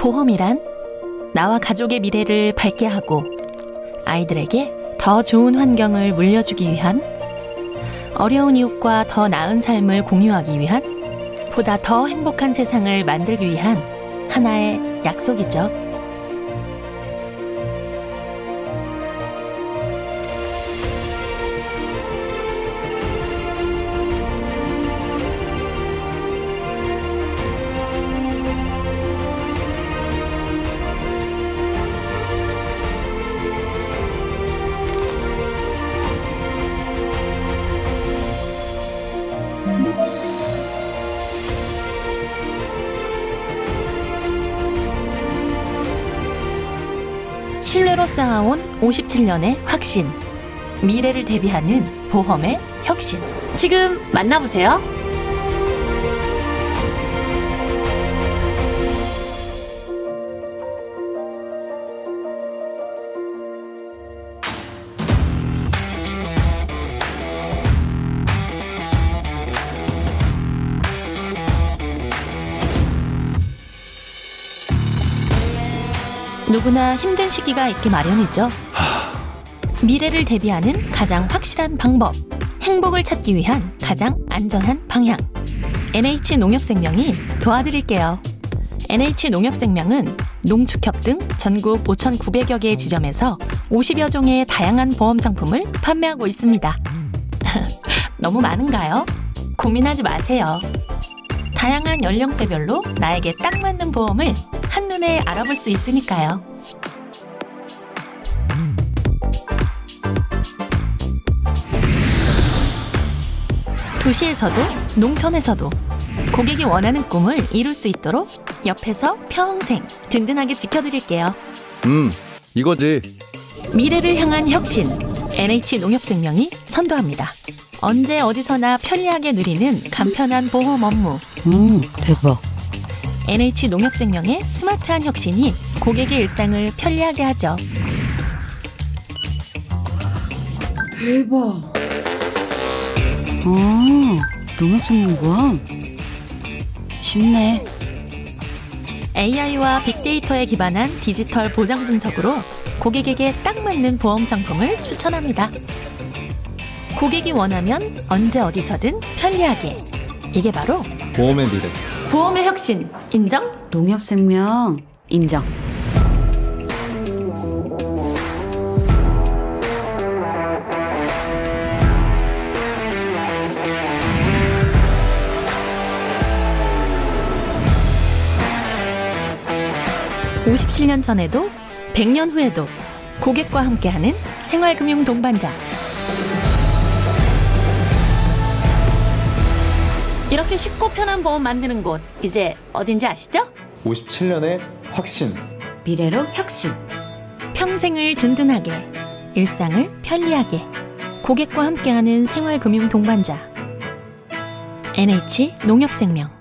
보험이란 나와 가족의 미래를 밝게 하고 아이들에게 더 좋은 환경을 물려주기 위한 어려운 이웃과 더 나은 삶을 공유하기 위한 보다 더 행복한 세상을 만들기 위한 하나의 약속이죠. 신뢰로 쌓아온 57년의 확신. 미래를 대비하는 보험의 혁신. 지금 만나보세요. 누구나 힘든 시기가 있기 마련이죠. 미래를 대비하는 가장 확실한 방법. 행복을 찾기 위한 가장 안전한 방향. NH 농협생명이 도와드릴게요. NH 농협생명은 농축협 등 전국 5,900여 개의 지점에서 50여 종의 다양한 보험 상품을 판매하고 있습니다. 너무 많은가요? 고민하지 마세요. 다양한 연령대별로 나에게 딱 맞는 보험을 한눈에 알아볼 수 있으니까요. 도시에서도 농촌에서도 고객이 원하는 꿈을 이룰 수 있도록 옆에서 평생 든든하게 지켜드릴게요. 음, 이거지. 미래를 향한 혁신 NH 농협생명이 선도합니다. 언제 어디서나 편리하게 누리는 간편한 보험 업무 오, 대박. NH 농협생명의 스마트한 혁신이 고객의 일상을 편리하게 하죠. 대박. 아, 농협생명보험. 쉽네. AI와 빅데이터에 기반한 디지털 보장 분석으로 고객에게 딱 맞는 보험 상품을 추천합니다. 고객이 원하면 언제 어디서든 편리하게. 이게 바로 보험의 미래. 보험의 혁신 인정? 농협생명 인정. 오 57년 전에도 100년 후에도 고객과 함께하는 생활금융 동반자. 이렇게 쉽고 편한 보험 만드는 곳 이제 어딘지 아시죠? 57년의 확신. 미래로 혁신. 평생을 든든하게, 일상을 편리하게, 고객과 함께하는 생활금융 동반자. NH 농협생명.